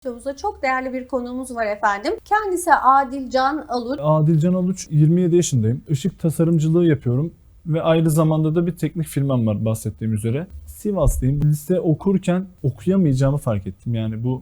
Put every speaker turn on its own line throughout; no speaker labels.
Stüdyomuzda çok değerli bir konuğumuz var efendim. Kendisi Adil Can Alur.
Adil Can Aluç, 27 yaşındayım. Işık tasarımcılığı yapıyorum ve aynı zamanda da bir teknik firmam var bahsettiğim üzere. Sivaslıyım. Lise okurken okuyamayacağımı fark ettim. Yani bu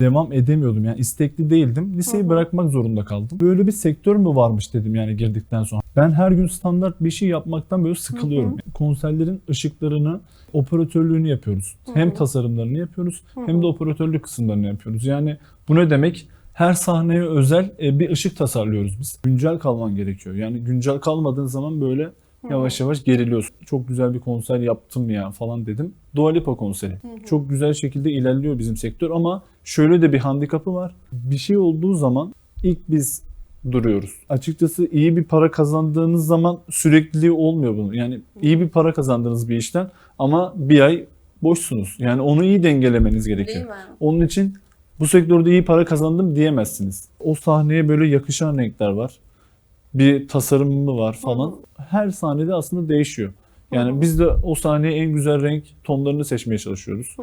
devam edemiyordum. Yani istekli değildim. Liseyi bırakmak zorunda kaldım. Böyle bir sektör mü varmış dedim yani girdikten sonra. Ben her gün standart bir şey yapmaktan böyle sıkılıyorum. Konserlerin ışıklarını, operatörlüğünü yapıyoruz. Hem tasarımlarını yapıyoruz hem de operatörlük kısımlarını yapıyoruz. Yani bu ne demek? Her sahneye özel e, bir ışık tasarlıyoruz biz. Güncel kalman gerekiyor. Yani güncel kalmadığın zaman böyle yavaş yavaş geriliyorsun. Çok güzel bir konser yaptım ya falan dedim. Dua Lipa konseri. Çok güzel şekilde ilerliyor bizim sektör ama şöyle de bir handikapı var. Bir şey olduğu zaman ilk biz duruyoruz. Açıkçası iyi bir para kazandığınız zaman sürekliliği olmuyor bunun. Yani iyi bir para kazandığınız bir işten ama bir ay boşsunuz. Yani onu iyi dengelemeniz gerekiyor. Onun için bu sektörde iyi para kazandım diyemezsiniz. O sahneye böyle yakışan renkler var. Bir tasarımı var falan. Her sahnede aslında değişiyor. Yani biz de o sahneye en güzel renk tonlarını seçmeye çalışıyoruz.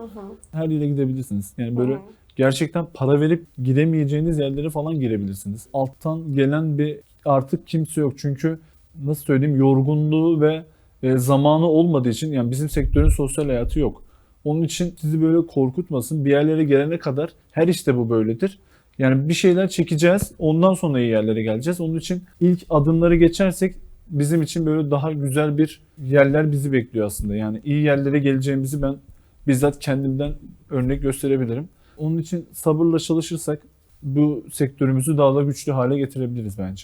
Her yere gidebilirsiniz. Yani böyle gerçekten para verip gidemeyeceğiniz yerlere falan girebilirsiniz. Alttan gelen bir artık kimse yok. Çünkü nasıl söyleyeyim yorgunluğu ve e, zamanı olmadığı için yani bizim sektörün sosyal hayatı yok. Onun için sizi böyle korkutmasın. Bir yerlere gelene kadar her işte bu böyledir. Yani bir şeyler çekeceğiz. Ondan sonra iyi yerlere geleceğiz. Onun için ilk adımları geçersek bizim için böyle daha güzel bir yerler bizi bekliyor aslında. Yani iyi yerlere geleceğimizi ben bizzat kendimden örnek gösterebilirim. Onun için sabırla çalışırsak bu sektörümüzü daha da güçlü hale getirebiliriz bence.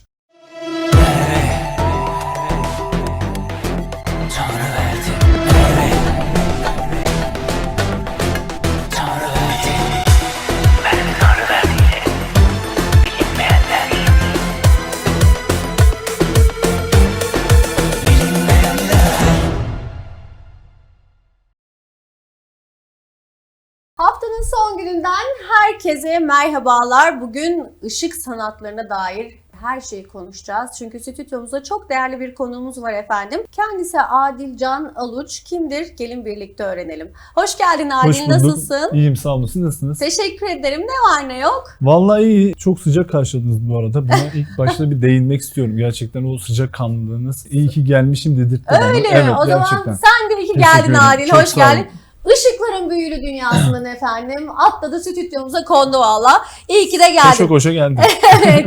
Haftanın son gününden herkese merhabalar. Bugün ışık sanatlarına dair her şeyi konuşacağız. Çünkü stüdyomuzda çok değerli bir konuğumuz var efendim. Kendisi Adil Can Aluç. Kimdir? Gelin birlikte öğrenelim. Hoş geldin Adil.
Hoş bulduk.
Nasılsın?
İyiyim sağ olun. Siz nasılsınız?
Teşekkür ederim. Ne var ne yok?
Vallahi iyi. Çok sıcak karşıladınız bu arada. Buna ilk başta bir değinmek istiyorum. Gerçekten o sıcak kanlılığınız. iyi ki gelmişim dedirtti bana.
Öyle
evet?
O zaman
gerçekten.
sen de iyi ki geldin. Adil.
Çok
Hoş
sağ olun.
Işıkların büyülü dünyasından efendim. Atladı stüdyomuza kondu valla. İyi ki de geldin.
Koşa koşa geldim.
evet.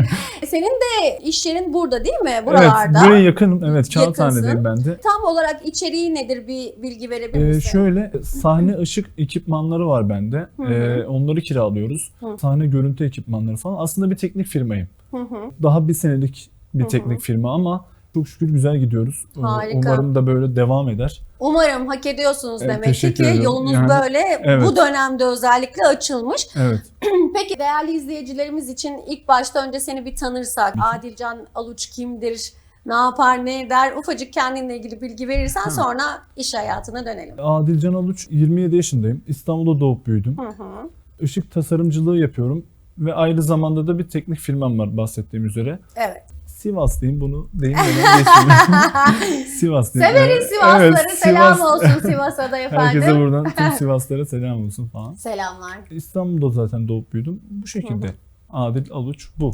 Senin de iş yerin burada değil mi?
evet,
Buralarda.
buraya yakınım. Evet, Kağıthane'deyim
Yakınsın.
ben de.
Tam olarak içeriği nedir bir bilgi verebilir
Ee,
misin?
şöyle sahne ışık ekipmanları var bende. Ee, onları kiralıyoruz.
Hı.
Sahne görüntü ekipmanları falan. Aslında bir teknik firmayım.
Hı hı.
Daha bir senelik bir teknik firma ama çok şükür güzel gidiyoruz. Ee,
Harika.
Umarım da böyle devam eder.
Umarım hak ediyorsunuz
Evet,
demek ki
ederim.
yolunuz
Yani,
böyle
evet.
bu dönemde özellikle açılmış.
Evet.
Peki değerli izleyicilerimiz için ilk başta önce seni bir tanırsak. Adilcan Aluç kimdir? Ne yapar, ne eder? Ufacık kendinle ilgili bilgi verirsen
Hı.
sonra iş hayatına dönelim.
Adil Can Aluç 27 yaşındayım. İstanbul'da doğup büyüdüm.
Hı hı.
Işık tasarımcılığı yapıyorum ve aynı zamanda da bir teknik firmam var bahsettiğim üzere.
Evet.
Sivaslıyım bunu değinmeden geçmiyorum. Sivaslıyım.
Severiz
Evet,
Sivasları.
evet,
Selam
Sivas-
olsun Sivas'a da efendim.
Herkese buradan tüm Sivaslara selam olsun falan.
Selamlar.
İstanbul'da zaten doğup büyüdüm. Bu şekilde. Adil Aluç bu.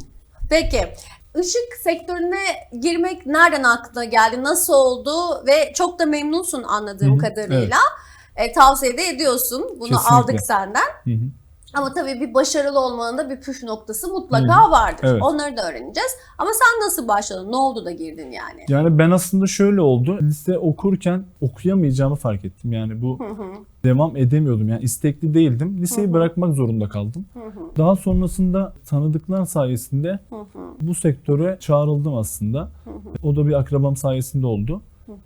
Peki ışık sektörüne girmek nereden aklına geldi? Nasıl oldu? Ve çok da memnunsun anladığım
Hı hı,
kadarıyla. E, tavsiye de ediyorsun. Bunu
Kesinlikle.
aldık senden.
Hı hı.
Ama tabii bir başarılı olmanın da bir püf noktası mutlaka vardır.
Evet.
Onları da öğreneceğiz. Ama sen nasıl başladın? Ne oldu da girdin yani?
Yani ben aslında şöyle oldu. Lise okurken okuyamayacağımı fark ettim. Yani bu
Hı hı,
devam edemiyordum. Yani istekli değildim. Liseyi
Hı hı.
bırakmak zorunda kaldım.
hı hı,
Daha sonrasında tanıdıklar sayesinde
hı hı,
bu sektöre çağrıldım aslında.
hı hı,
O da bir akrabam sayesinde oldu.
hı hı,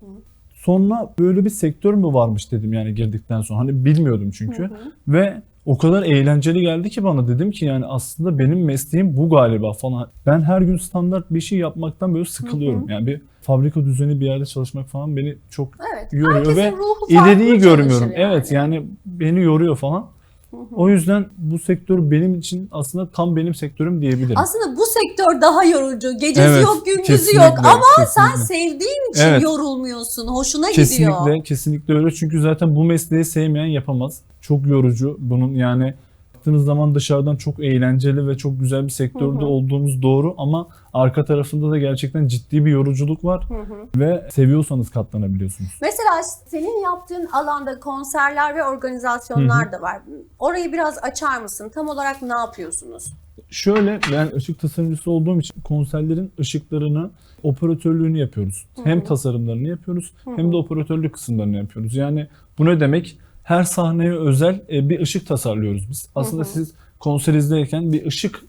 Sonra böyle bir sektör mü varmış dedim yani girdikten sonra. Hani bilmiyordum çünkü.
hı hı.
Ve o kadar eğlenceli geldi ki bana dedim ki yani aslında benim mesleğim bu galiba falan. Ben her gün standart bir şey yapmaktan böyle sıkılıyorum. Yani bir fabrika düzeni bir yerde çalışmak falan beni çok
Evet.
yoruyor ve ileriyi görmüyorum. Evet yani beni yoruyor falan.
Hı hı.
O yüzden bu sektör benim için aslında tam benim sektörüm diyebilirim.
Aslında bu sektör daha yorucu. Gecesi
Evet,
yok, gündüzü
kesinlikle,
yok ama sen
kesinlikle.
sevdiğin için
Evet.
yorulmuyorsun. Hoşuna
Kesinlikle,
gidiyor.
kesinlikle öyle. Çünkü zaten bu mesleği sevmeyen yapamaz. Çok yorucu. Bunun yani Baktığınız zaman dışarıdan çok eğlenceli ve çok güzel bir sektörde
Hı hı.
olduğumuz doğru ama arka tarafında da gerçekten ciddi bir yoruculuk var
Hı hı.
ve seviyorsanız katlanabiliyorsunuz.
Mesela senin yaptığın alanda konserler ve organizasyonlar
Hı
da var. Orayı biraz açar mısın? Tam olarak ne yapıyorsunuz?
Şöyle ben ışık tasarımcısı olduğum için konserlerin ışıklarını, operatörlüğünü yapıyoruz. Hem tasarımlarını yapıyoruz hem de operatörlük kısımlarını yapıyoruz. Yani bu ne demek? Her sahneye özel e, bir ışık tasarlıyoruz biz. Aslında siz konser izlerken bir ışık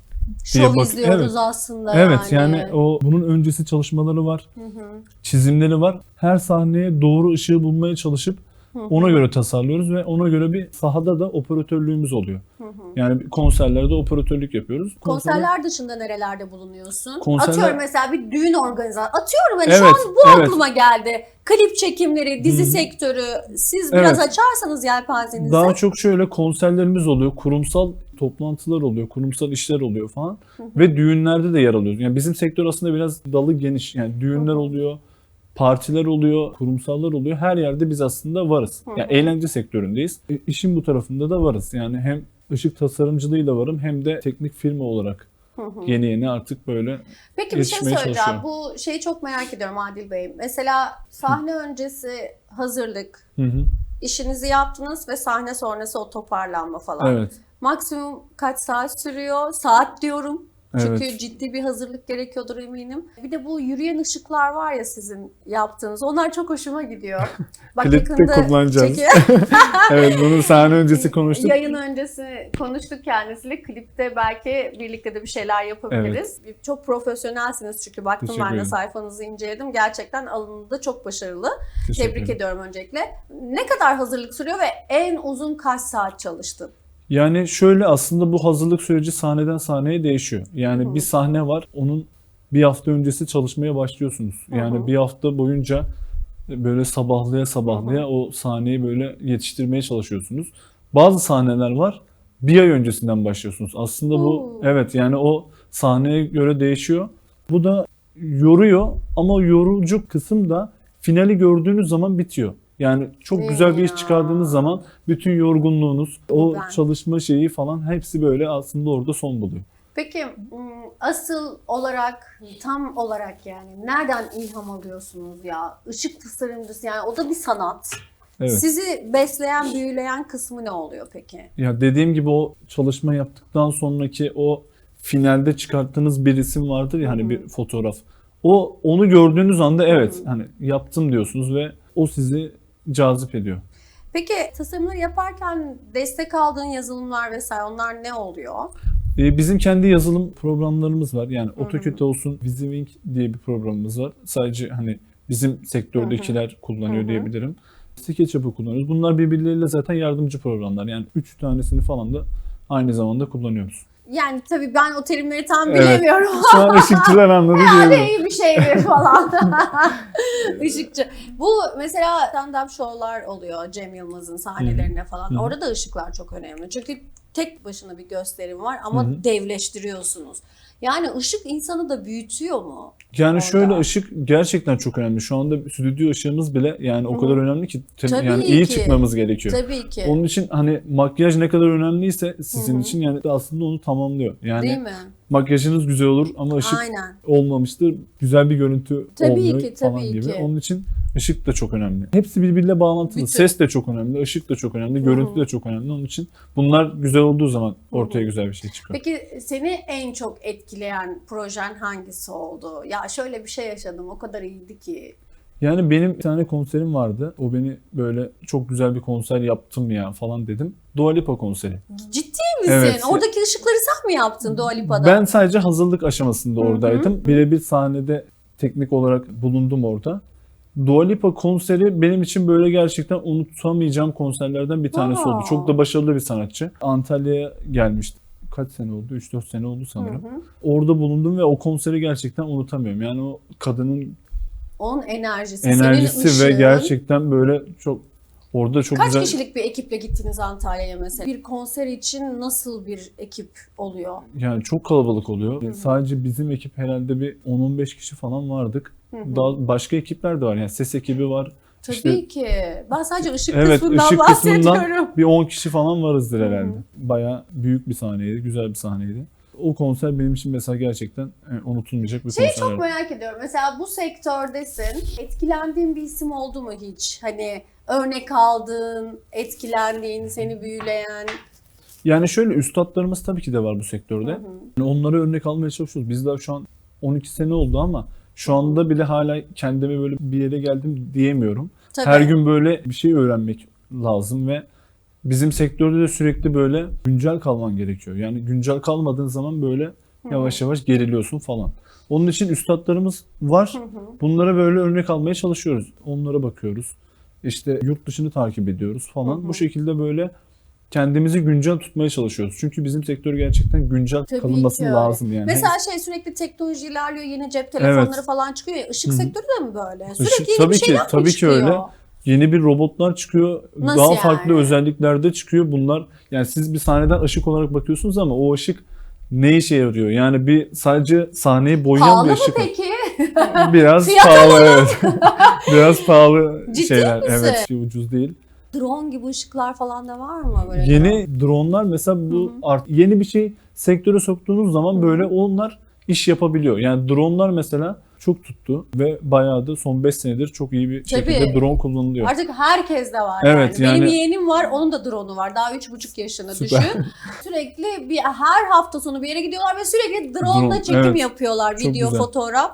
diye
Şov
bak-
izliyoruz
Evet.
aslında
Evet
yani.
yani o bunun öncesi çalışmaları var,
Hı hı.
çizimleri var. Her sahneye doğru ışığı bulmaya çalışıp ona göre tasarlıyoruz ve ona göre bir sahada da operatörlüğümüz oluyor. Yani konserlerde operatörlük yapıyoruz. Konserler-
Konserler dışında nerelerde bulunuyorsun?
Konserler-
Atıyorum mesela bir düğün organizasyonu. Atıyorum hani şu
Evet,
an bu
evet.
aklıma geldi. Klip çekimleri, dizi sektörü. Siz biraz
Evet.
açarsanız yelpazenizi.
Daha çok şöyle konserlerimiz oluyor, kurumsal toplantılar oluyor, kurumsal işler oluyor falan ve düğünlerde de yer alıyoruz. Yani bizim sektör aslında biraz dalı geniş. Yani düğünler oluyor, partiler oluyor, kurumsallar oluyor. Her yerde biz aslında varız. Yani eğlence sektöründeyiz. E, işin bu tarafında da varız. Yani hem ışık tasarımcılığıyla varım hem de teknik firma olarak yeni yeni artık böyle
Peki bir şey söyleyeceğim. Bu şeyi çok merak ediyorum Adil Bey. Mesela sahne öncesi hazırlık,
Hı hı.
işinizi yaptınız ve sahne sonrası o toparlanma falan.
Evet.
Maksimum kaç saat sürüyor? Saat diyorum. Çünkü
Evet.
ciddi bir hazırlık gerekiyordur eminim. Bir de bu yürüyen ışıklar var ya sizin yaptığınız. Onlar çok hoşuma gidiyor. Bak
Klipte
yakında
kullanacağız.
çeki-
evet bunu sahne öncesi konuştuk.
Yayın öncesi konuştuk kendisiyle. Klipte belki birlikte de bir şeyler yapabiliriz. Çok profesyonelsiniz çünkü baktım
Teşekkür
ben de sayfanızı inceledim. Gerçekten alanında çok başarılı.
Teşekkür
Tebrik
ederim.
ediyorum öncelikle. Ne kadar hazırlık sürüyor ve en uzun kaç saat çalıştın?
Yani şöyle aslında bu hazırlık süreci sahneden sahneye değişiyor. Yani
Hı.
bir sahne var, onun bir hafta öncesi çalışmaya başlıyorsunuz. Yani
Hı hı.
bir hafta boyunca böyle sabahlaya sabahlaya o sahneyi böyle yetiştirmeye çalışıyorsunuz. Bazı sahneler var, bir ay öncesinden başlıyorsunuz. Aslında bu
Oo.
evet yani o sahneye göre değişiyor. Bu da yoruyor ama yorucu kısım da finali gördüğünüz zaman bitiyor. Yani çok güzel bir iş çıkardığınız zaman bütün yorgunluğunuz, o
Ben-
çalışma şeyi falan hepsi böyle aslında orada son buluyor.
Peki asıl olarak tam olarak yani nereden ilham alıyorsunuz ya? Işık tasarımcısı yani o da bir sanat.
Evet.
Sizi besleyen, büyüleyen kısmı ne oluyor peki?
Ya dediğim gibi o çalışma yaptıktan sonraki o finalde çıkarttığınız bir isim vardır ya hani bir fotoğraf. O onu gördüğünüz anda evet hani yaptım diyorsunuz ve o sizi cazip ediyor.
Peki tasarımları yaparken destek aldığın yazılımlar vesaire onlar ne oluyor?
Ee, Bizim kendi yazılım programlarımız var. Yani AutoCAD olsun, VisiWink diye bir programımız var. Sadece hani bizim sektördekiler kullanıyor diyebilirim. SketchUp'ı kullanıyoruz. Bunlar birbirleriyle zaten yardımcı programlar. Yani üç tanesini falan da aynı zamanda kullanıyoruz.
Yani tabii ben o terimleri tam
Evet.
bilemiyorum.
Şu an ışıkçılar anladı diyebilirim.
iyi bir şeydir falan. Işıkçı. Bu mesela stand-up show'lar oluyor Cem Yılmaz'ın sahnelerine falan. Orada da ışıklar çok önemli. Çünkü tek başına bir gösterim var ama
Hı hı.
devleştiriyorsunuz. Yani ışık insanı da büyütüyor mu?
Yani
Orada.
şöyle ışık gerçekten çok önemli. Şu anda stüdyo ışığımız bile yani o kadar önemli ki te-
Tabii
yani iyi
ki.
çıkmamız gerekiyor.
Tabii ki.
Onun için hani makyaj ne kadar önemliyse sizin
Hı hı.
için yani aslında onu tamamlıyor. Yani
Değil mi?
makyajınız güzel olur ama ışık
Aynen.
olmamıştır. Güzel bir görüntü
Tabii
olmuyor
ki,
falan
tabii
gibi.
ki.
Onun için ışık da çok önemli. Hepsi birbiriyle bağlantılı.
Bütün.
Ses de çok önemli, ışık da çok önemli, görüntü de çok önemli. Onun için bunlar güzel olduğu zaman ortaya güzel bir şey çıkıyor.
Peki seni en çok etkileyen projen hangisi oldu? Ya şöyle bir şey yaşadım o kadar iyiydi ki.
Yani benim bir tane konserim vardı. O beni böyle çok güzel bir konser yaptım ya falan dedim. Dua Lipa konseri.
Ciddi misin?
Evet.
Oradaki ışıkları sen mi yaptın Dua Lipa'da?
Ben sadece hazırlık aşamasında oradaydım. Birebir sahnede teknik olarak bulundum orada. Dua Lipa konseri benim için böyle gerçekten unutamayacağım konserlerden bir tanesi
Aa.
oldu. Çok da başarılı bir sanatçı. Antalya'ya gelmişti. Kaç sene oldu? 3-4 sene oldu
Hı
sanırım.
hı.
Orada bulundum ve o konseri gerçekten unutamıyorum. Yani o kadının
Onun enerjisi, senin
enerjisi ve
ışığın.
gerçekten böyle çok orada çok
Kaç
güzel
kişilik bir ekiple gittiniz Antalya'ya mesela? Bir konser için nasıl bir ekip oluyor?
yani çok kalabalık oluyor. Sadece bizim ekip herhalde bir 10-15 kişi falan vardık. Daha başka ekipler de var. Yani ses ekibi var,
Tabii
İşte-
ki. Ben sadece ışık
Evet
kısmından
ışık
bahsediyorum.
kısmından bir 10 kişi falan varızdır herhalde. Bayağı büyük bir sahneydi, güzel bir sahneydi. O konser benim için mesela gerçekten e, unutulmayacak bir
Şeyi
konser.
çok merak ediyorum. Mesela bu sektördesin. Etkilendiğin bir isim oldu mu hiç? Hani örnek aldığın, etkilendiğin, seni büyüleyen.
Yani şöyle üstadlarımız tabii ki de var bu sektörde. Yani onları örnek almaya çalışıyoruz. Biz daha şu an 12 sene oldu ama şu anda bile hala kendime böyle bir yere geldim diyemiyorum.
Tabii.
Her gün böyle bir şey öğrenmek lazım ve bizim sektörde de sürekli böyle güncel kalman gerekiyor. Yani güncel kalmadığın zaman böyle yavaş yavaş geriliyorsun falan. Onun için üstadlarımız var. Bunlara böyle örnek almaya çalışıyoruz. Onlara bakıyoruz. İşte yurt dışını takip ediyoruz falan. Bu şekilde böyle kendimizi güncel tutmaya çalışıyoruz. Çünkü bizim sektör gerçekten güncel
Tabii
kalınması
ki
lazım yani.
Mesela şey sürekli teknoloji ilerliyor, yeni cep telefonları falan çıkıyor ya. Işık
Hı hı.
sektörü de mi böyle? Sürekli
Işık-
yeni
tabii
bir
ki,
şeyler mi
tabii ki
çıkıyor?
öyle. Yeni bir robotlar çıkıyor.
Nasıl
daha
yani?
farklı özelliklerde çıkıyor. Bunlar yani siz bir sahneden ışık olarak bakıyorsunuz ama o ışık ne işe yarıyor? Yani bir sadece sahneyi boyayan
Pahalı
bir
mı
ışık.
peki?
Biraz pahalı evet. Biraz pahalı
Ciddi
şeyler.
misin?
Evet ki ucuz değil.
Drone gibi ışıklar falan da var mı böyle?
Yeni dronlar mesela bu art yeni bir şey sektöre soktuğunuz zaman böyle onlar iş yapabiliyor. Yani dronlar mesela çok tuttu ve bayağı da son 5 senedir çok iyi bir şekilde
Tabii.
drone kullanılıyor.
Artık herkes de var
Evet,
yani. Benim
yani-
yeğenim var, onun da drone'u var. Daha üç buçuk yaşında
Süper.
düşün. Sürekli bir her hafta sonu bir yere gidiyorlar ve sürekli drone'la
Drone,
çekim
evet.
yapıyorlar.
Çok
video,
güzel.
fotoğraf.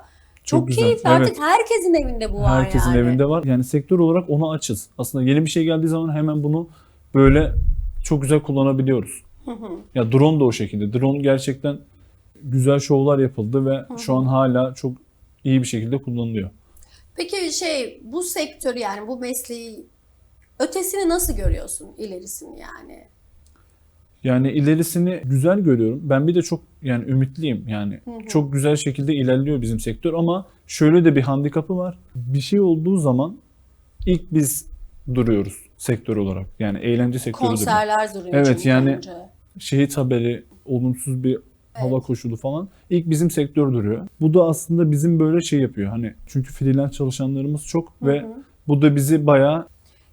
Çok,
güzel.
keyifli.
Evet.
Artık herkesin evinde bu var
Herkesin
yani.
evinde var. Yani sektör olarak ona açız. Aslında yeni bir şey geldiği zaman hemen bunu böyle çok güzel kullanabiliyoruz. Ya drone da o şekilde. Drone gerçekten güzel şovlar yapıldı ve şu an hala çok iyi bir şekilde kullanılıyor.
Peki şey bu sektörü yani bu mesleği ötesini nasıl görüyorsun ilerisini yani?
Yani ilerisini güzel görüyorum. Ben bir de çok yani ümitliyim. Yani çok güzel şekilde ilerliyor bizim sektör ama şöyle de bir handikapı var. Bir şey olduğu zaman ilk biz duruyoruz sektör olarak. Yani eğlence sektörü.
Konserler duruyor
Evet, yani-
önce.
şehit haberi, olumsuz bir hava koşulu falan ilk bizim sektör duruyor. Bu da aslında bizim böyle şey yapıyor. Hani çünkü freelance çalışanlarımız çok ve bu da bizi bayağı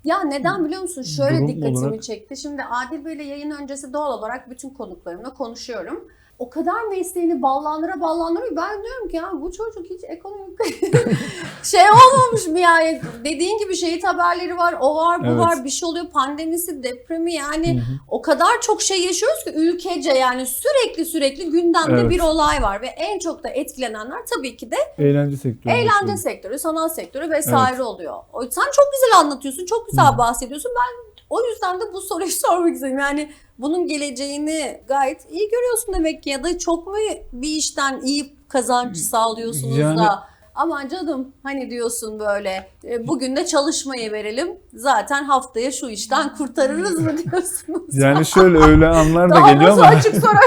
Ya neden biliyor musun? Şöyle
Durum
dikkatimi
olarak-
çekti. Şimdi Adil Bey'le yayın öncesi doğal olarak bütün konuklarımla konuşuyorum. O kadar mesleğini ballandıra ballandırıyor. Ben diyorum ki ya bu çocuk hiç ekonomik şey olmamış mı yani? Dediğin gibi şehit haberleri var, o var, bu
Evet.
var, bir şey oluyor. Pandemisi, depremi yani o kadar çok şey yaşıyoruz ki ülkece yani sürekli sürekli gündemde
Evet.
bir olay var ve en çok da etkilenenler tabii ki de
eğlence sektörü.
Eğlence sektörü, sanat sektörü vesaire oluyor. O, sen çok güzel anlatıyorsun, çok güzel bahsediyorsun. Ben o yüzden de bu soruyu sormak istedim. Yani bunun geleceğini gayet iyi görüyorsun demek ki ya da çok mu bir işten iyi kazanç sağlıyorsunuz
Yani-
da aman canım hani diyorsun böyle e, bugün de çalışmayı verelim zaten haftaya şu işten kurtarırız mı diyorsunuz?
Yani şöyle öyle anlar da geliyor ama
açık soru?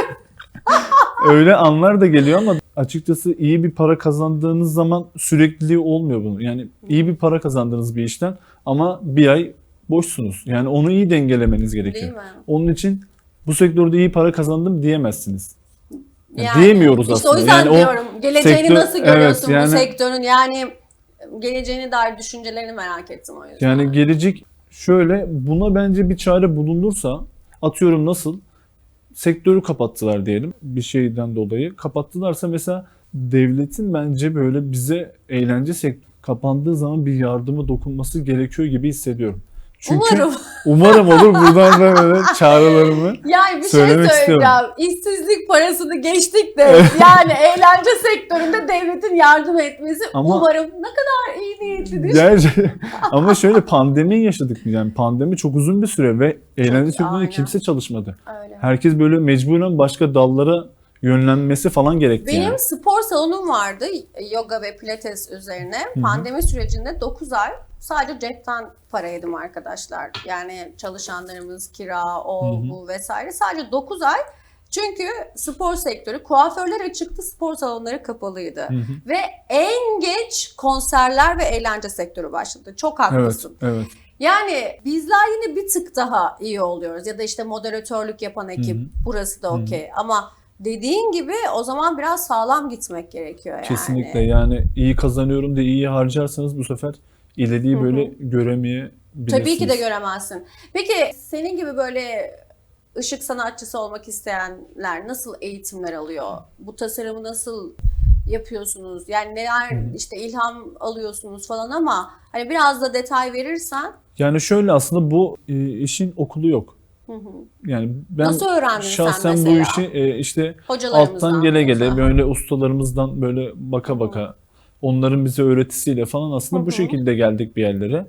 öyle anlar da geliyor ama açıkçası iyi bir para kazandığınız zaman sürekli olmuyor bunu. Yani iyi bir para kazandığınız bir işten ama bir ay boşsunuz. Yani onu iyi dengelemeniz gerekiyor.
Değil mi?
Onun için bu sektörde iyi para kazandım diyemezsiniz. Ya
Yani
diyemiyoruz
işte
aslında.
o yüzden
Yani
diyorum. Geleceğini
sektör-
nasıl
evet,
görüyorsun
yani-
bu sektörün? Yani geleceğine dair düşüncelerini merak ettim o yüzden.
Yani gelecek şöyle buna bence bir çare bulunursa atıyorum nasıl sektörü kapattılar diyelim bir şeyden dolayı. Kapattılarsa mesela devletin bence böyle bize eğlence sektörü kapandığı zaman bir yardımı dokunması gerekiyor gibi hissediyorum. Çünkü
Umarım.
umarım olur buradan da böyle çağrılarımı
Yani bir şey
Söylemek
söyleyeceğim. İşsizlik parasını geçtik de yani eğlence sektöründe devletin yardım etmesi
Ama-
umarım ne kadar iyi niyetlidir.
Gerçi ama şöyle pandemi yaşadık yani pandemi çok uzun bir süre ve eğlence sektöründe kimse çalışmadı.
Öyle.
Herkes böyle mecburen başka dallara yönlenmesi falan gerekti
Benim
yani.
spor salonum vardı yoga ve pilates üzerine. Pandemi sürecinde 9 ay sadece cepten para yedim arkadaşlar. Yani çalışanlarımız kira, o bu vesaire. Sadece 9 ay. Çünkü spor sektörü kuaförler açıktı, spor salonları kapalıydı. Ve en geç konserler ve eğlence sektörü başladı. Çok
Evet,
haklısın.
evet.
Yani bizler yine bir tık daha iyi oluyoruz. Ya da işte moderatörlük yapan ekip burası da okey. Ama dediğin gibi o zaman biraz sağlam gitmek gerekiyor yani.
Kesinlikle yani iyi kazanıyorum da iyi harcarsanız bu sefer ileriyi
Hı hı.
böyle göremeyebilirsiniz.
Tabii ki de göremezsin. Peki senin gibi böyle ışık sanatçısı olmak isteyenler nasıl eğitimler alıyor? Bu tasarımı nasıl yapıyorsunuz? Yani neler işte ilham alıyorsunuz falan ama hani biraz da detay verirsen.
Yani şöyle aslında bu e, işin okulu yok.
Hı hı.
Yani ben
Nasıl öğrendin sen
şahsen bu
mesela?
işi e, işte alttan gele gele
yoksa?
böyle ustalarımızdan böyle baka baka onların bize öğretisiyle falan aslında
Hı
bu
hı.
şekilde geldik bir yerlere.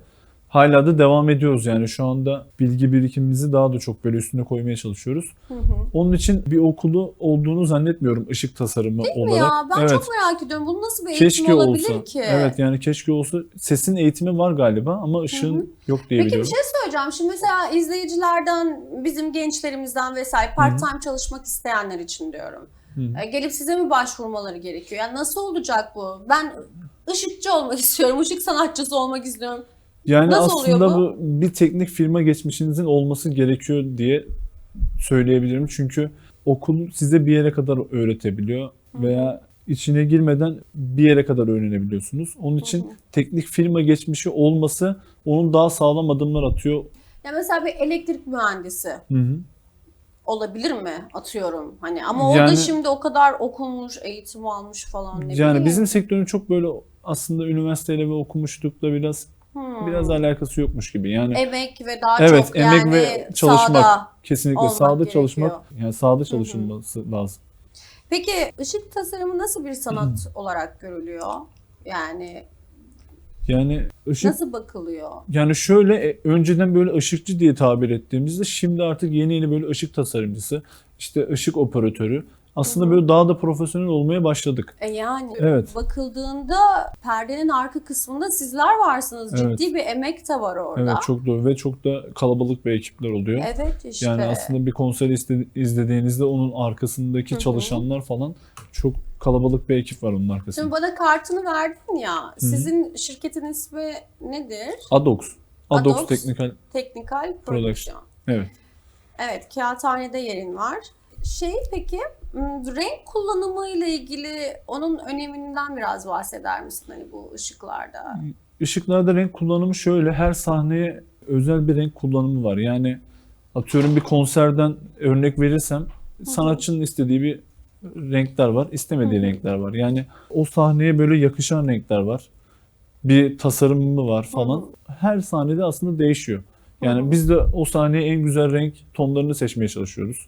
Hala da devam ediyoruz yani şu anda bilgi birikimimizi daha da çok böyle üstüne koymaya çalışıyoruz.
Hı hı.
Onun için bir okulu olduğunu zannetmiyorum ışık tasarımı
Değil mi
olarak.
ya? Ben
evet.
çok merak ediyorum. Bunun nasıl bir eğitim
Keşke
olabilir
olsa.
ki?
Evet yani keşke olsa. Sesin eğitimi var galiba ama ışığın yok diye
Peki bir şey söyleyeceğim. Şimdi mesela izleyicilerden, bizim gençlerimizden vesaire part-time çalışmak isteyenler için diyorum.
Hı hı.
E, Gelip size mi başvurmaları gerekiyor? Yani nasıl olacak bu? Ben ışıkçı olmak istiyorum, ışık sanatçısı olmak istiyorum.
Yani
Nasıl
aslında
bu?
bu bir teknik firma geçmişinizin olması gerekiyor diye söyleyebilirim. Çünkü okul size bir yere kadar öğretebiliyor veya içine girmeden bir yere kadar öğrenebiliyorsunuz. Onun için
Hı hı.
teknik firma geçmişi olması onun daha sağlam adımlar atıyor.
Ya mesela bir elektrik mühendisi
Hı hı.
Olabilir mi? Atıyorum hani ama o da
Yani-
şimdi o kadar okumuş, eğitim almış falan ne
Yani
bileyim.
bizim sektörün çok böyle aslında üniversiteyle ve okumuşlukla biraz
Hmm.
biraz alakası yokmuş gibi. Yani
emek ve daha
Evet,
çok
emek
yani
ve çalışmak.
sahada.
kesinlikle sahada
gerekiyor.
çalışmak, yani sahada çalışılması lazım.
Peki ışık tasarımı nasıl bir sanat olarak görülüyor? Yani
Yani ışık
nasıl bakılıyor?
Yani şöyle e, önceden böyle ışıkçı diye tabir ettiğimizde şimdi artık yeni yeni böyle ışık tasarımcısı, işte ışık operatörü aslında böyle daha da profesyonel olmaya başladık.
E yani
Evet.
bakıldığında perdenin arka kısmında sizler varsınız.
Evet.
Ciddi bir emek de var orada.
Evet çok doğru ve çok da kalabalık bir ekipler oluyor.
Evet işte.
Yani aslında bir konser izlediğinizde onun arkasındaki
Hı hı.
çalışanlar falan çok kalabalık bir ekip var onun arkasında.
Şimdi bana kartını verdin ya. Sizin şirketin ismi nedir?
Adox. Adox,
Adox.
Technical
Teknikal
Production.
Prodüksiyon.
evet.
Evet, kağıthanede yerin var. Şey peki, m, renk kullanımı ile ilgili onun öneminden biraz bahseder misin hani bu ışıklarda?
Işıklarda renk kullanımı şöyle her sahneye özel bir renk kullanımı var. Yani atıyorum bir konserden örnek verirsem sanatçının istediği bir renkler var, istemediği renkler var. Yani o sahneye böyle yakışan renkler var. Bir tasarımı var falan. Her sahnede aslında değişiyor. Yani biz de o sahneye en güzel renk tonlarını seçmeye çalışıyoruz.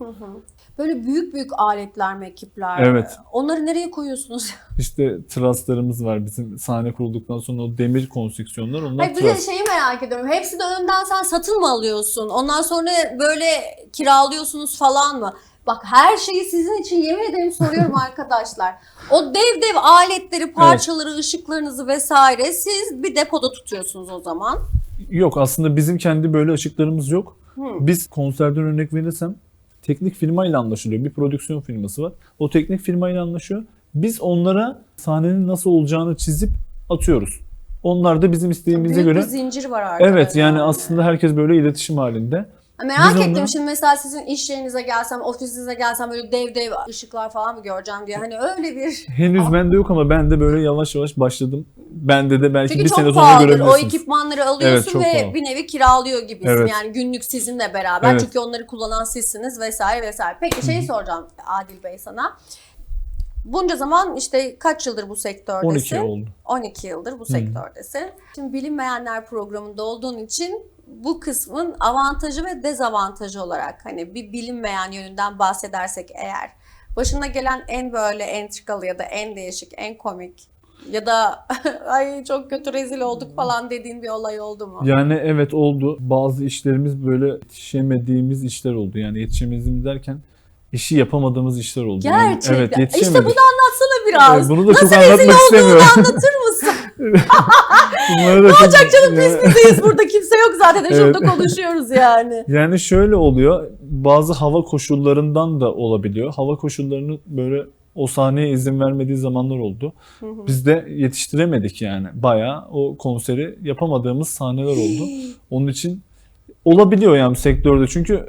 Böyle büyük büyük aletler mi ekipler?
Evet.
Onları nereye koyuyorsunuz?
İşte traslarımız var bizim sahne kurulduktan sonra o demir konstrüksiyonlar onlar
Hayır bir de
tras.
şeyi merak ediyorum. Hepsi de önden sen satın mı alıyorsun? Ondan sonra böyle kiralıyorsunuz falan mı? Bak her şeyi sizin için yemin ederim soruyorum arkadaşlar. O dev dev aletleri, parçaları, ışıklarınızı vesaire siz bir depoda tutuyorsunuz o zaman.
Yok aslında bizim kendi böyle ışıklarımız yok.
Hı.
Biz konserden örnek verirsem teknik firmayla anlaşılıyor. Bir prodüksiyon firması var. O teknik firmayla anlaşıyor. Biz onlara sahnenin nasıl olacağını çizip atıyoruz. Onlar da bizim isteğimize
Büyük
göre
bir zincir var arkada.
Evet yani aslında herkes böyle iletişim halinde.
Merak
Biz
ettim
ondan-
şimdi mesela sizin iş yerinize gelsem, ofisinize gelsem böyle dev dev ışıklar falan mı göreceğim diye. Hani öyle bir...
Henüz bende yok ama ben de böyle yavaş yavaş başladım. Bende de belki
Çünkü
bir sene
çok
sonra
pahalıdır. O
görebilirsiniz.
ekipmanları alıyorsun
Evet,
ve
pahalı.
bir nevi kiralıyor gibisin.
Evet.
Yani günlük sizinle beraber.
Evet.
Çünkü onları kullanan sizsiniz vesaire vesaire. Peki şey soracağım Adil Bey sana. Bunca zaman işte kaç yıldır bu sektördesin?
12 oldu.
12 yıldır bu sektördesin. Şimdi bilinmeyenler programında olduğun için bu kısmın avantajı ve dezavantajı olarak hani bir bilinmeyen yönünden bahsedersek eğer başına gelen en böyle entrikalı ya da en değişik, en komik ya da ay çok kötü rezil olduk falan dediğin bir olay oldu mu?
Yani evet oldu. Bazı işlerimiz böyle yetişemediğimiz işler oldu. Yani yetişemediğimiz derken işi yapamadığımız işler oldu. Yani
Gerçekten.
evet
işte
yetişemedik.
bunu anlatsana biraz.
Evet, bunu da
Nasıl
çok
rezil
anlatmak
olduğunu
istemiyorum.
anlatır mısın?
Bunları da
ne olacak canım biz bizeyiz burada kimse yok zaten de şurada
Evet.
konuşuyoruz yani.
Yani şöyle oluyor. Bazı hava koşullarından da olabiliyor. Hava koşullarını böyle o sahneye izin vermediği zamanlar oldu.
Hı hı.
Biz de yetiştiremedik yani. Bayağı o konseri yapamadığımız sahneler oldu. Onun için olabiliyor yani sektörde. Çünkü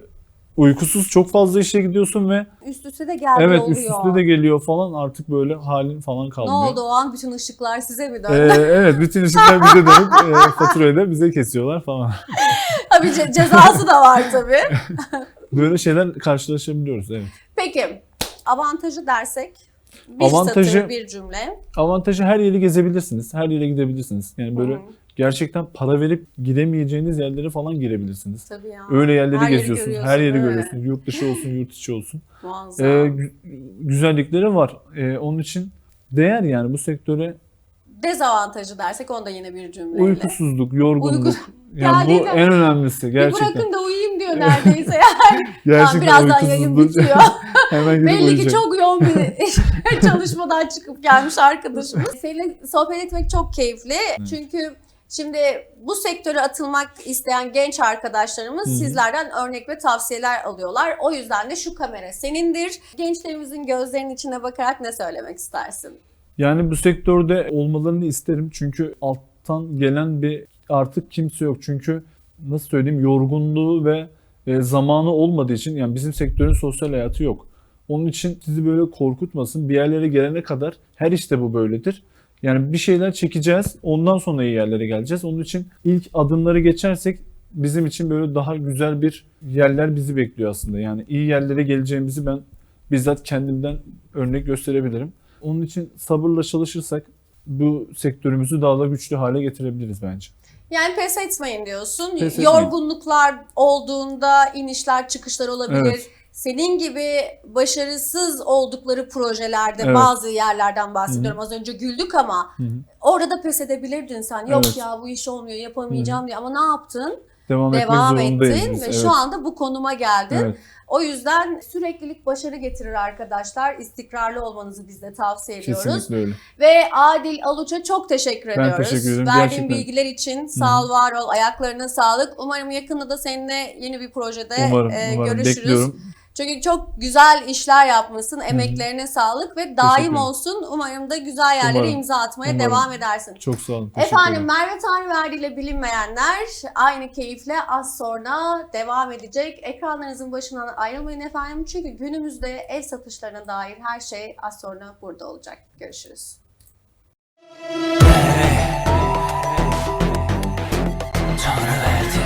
uykusuz çok fazla işe gidiyorsun ve
Üst üste de geldi
evet
oluyor.
üst üste de geliyor falan artık böyle halin falan
ne
kalmıyor.
oldu o an bütün ışıklar size mi
Ee,
döndü?
evet bütün ışıklar bize dönüp e, faturayı da bize kesiyorlar falan.
Tabii ce- cezası da var tabii.
Böyle şeyler karşılaşabiliyoruz evet.
Peki avantajı dersek bir
Avantajı-
satır bir cümle.
Avantajı her yeri gezebilirsiniz. Her yere gidebilirsiniz. Yani böyle
Hı.
Gerçekten para verip gidemeyeceğiniz yerlere falan girebilirsiniz.
Tabii ya.
Öyle yerleri
Her yeri
geziyorsunuz.
görüyorsun,
Her yeri
evet.
görüyorsunuz. Yurt dışı olsun, yurt içi olsun.
Muazzam.
Ee, gü- güzellikleri var. Ee, onun için değer yani bu sektöre
Dezavantajı dersek onu da yine bir cümleyle.
uykusuzluk, yorgunluk.
Uyku-
Yani
Ya
bu en önemlisi
Bir
gerçekten.
bırakın da uyuyayım diyor neredeyse yani.
Gerçekten
Tamam, birazdan yayın bitiyor.
Hemen gidip
Belli ki
uyuyacak.
çok yoğun bir çalışmadan çıkıp gelmiş arkadaşımız. Seninle sohbet etmek çok keyifli. Çünkü şimdi bu sektöre atılmak isteyen genç arkadaşlarımız
Hı hı.
sizlerden örnek ve tavsiyeler alıyorlar. O yüzden de şu kamera senindir. Gençlerimizin gözlerinin içine bakarak ne söylemek istersin?
Yani bu sektörde olmalarını isterim. Çünkü alttan gelen bir artık kimse yok. Çünkü nasıl söyleyeyim yorgunluğu ve e, zamanı olmadığı için yani bizim sektörün sosyal hayatı yok. Onun için sizi böyle korkutmasın. Bir yerlere gelene kadar her işte bu böyledir. Yani bir şeyler çekeceğiz. Ondan sonra iyi yerlere geleceğiz. Onun için ilk adımları geçersek bizim için böyle daha güzel bir yerler bizi bekliyor aslında. Yani iyi yerlere geleceğimizi ben bizzat kendimden örnek gösterebilirim. Onun için sabırla çalışırsak bu sektörümüzü daha da güçlü hale getirebiliriz bence.
Yani pes etmeyin diyorsun.
Pes etmeyin.
Yorgunluklar olduğunda inişler çıkışlar olabilir.
Evet.
Senin gibi başarısız oldukları projelerde
Evet.
bazı yerlerden bahsediyorum. Az önce güldük ama
Hı hı.
orada da pes edebilirdin sen. Yok
Evet.
ya bu iş olmuyor yapamayacağım diye ama ne yaptın?
Devam,
Devam ettin ve
evet.
şu anda bu konuma geldin.
Evet.
O yüzden süreklilik başarı getirir arkadaşlar. İstikrarlı olmanızı biz de tavsiye ediyoruz.
Kesinlikle öyle.
Ve Adil Aluç'a çok teşekkür
Ben
ediyoruz.
teşekkür ederim.
Verdiğin
Gerçekten.
bilgiler için sağ ol, var ol, ayaklarına sağlık. Umarım yakında da seninle yeni bir projede
Umarım,
e,
umarım.
görüşürüz.
Bekliyorum.
Çünkü çok güzel işler yapmışsın. Emeklerine sağlık ve daim olsun. Umarım da güzel yerlere
Umarım.
imza atmaya
Umarım.
devam edersin.
Çok sağ olun. Teşekkür
Efendim Merve Tanrıverdi ile bilinmeyenler aynı keyifle az sonra devam edecek. Ekranlarınızın başından ayrılmayın efendim. Çünkü günümüzde ev satışlarına dair her şey az sonra burada olacak. Görüşürüz. Tanrı.